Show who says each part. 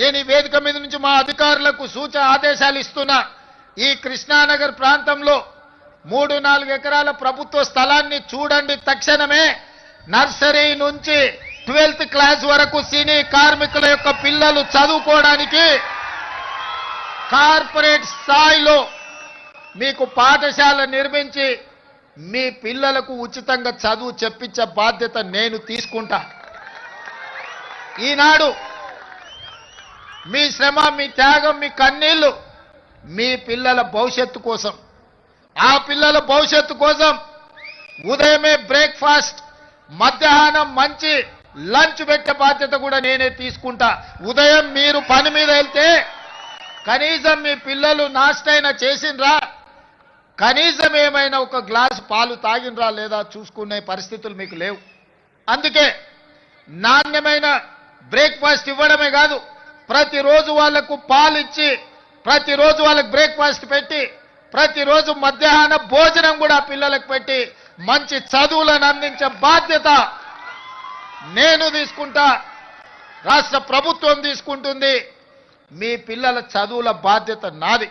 Speaker 1: నేను ఈ వేదిక మీద నుంచి మా అధికారులకు సూచన ఆదేశాలు ఇస్తున్నా. ఈ కృష్ణానగర్ ప్రాంతంలో మూడు నాలుగు ఎకరాల ప్రభుత్వ స్థలాన్ని చూడండి తక్షణమే. నర్సరీ నుంచి ట్వెల్త్ క్లాస్ వరకు సినీ కార్మికుల యొక్క పిల్లలు చదువుకోవడానికి కార్పొరేట్ స్థాయిలో మీకు పాఠశాల నిర్మించి మీ పిల్లలకు ఉచితంగా చదువు చెప్పించే బాధ్యత నేను తీసుకుంటా. ఈనాడు మీ శ్రమ మీ త్యాగం మీ కన్నీళ్ళు మీ పిల్లల భవిష్యత్తు కోసం. ఆ పిల్లల భవిష్యత్తు కోసం ఉదయమే బ్రేక్ఫాస్ట్ మధ్యాహ్నం మంచి లంచ్ పెట్టే బాధ్యత కూడా నేనే తీసుకుంటా. ఉదయం మీరు పని మీద వెళ్తే కనీసం మీ పిల్లలు నాష్టైనా చేసిండ్రా? కనీసం ఏమైనా ఒక గ్లాసు పాలు తాగినరా లేదా చూసుకునే పరిస్థితులు మీకు లేవు. అందుకే నాణ్యమైన బ్రేక్ఫాస్ట్ ఇవ్వడమే కాదు ప్రతిరోజు వాళ్ళకు పాలు ఇచ్చి ప్రతిరోజు వాళ్ళకి బ్రేక్ఫాస్ట్ పెట్టి ప్రతిరోజు మధ్యాహ్న భోజనం కూడా పిల్లలకు పెట్టి మంచి చదువులను అందించే బాధ్యత నేను తీసుకుంటా రాష్ట్ర ప్రభుత్వం తీసుకుంటుంది. మీ పిల్లల చదువుల బాధ్యత నాది.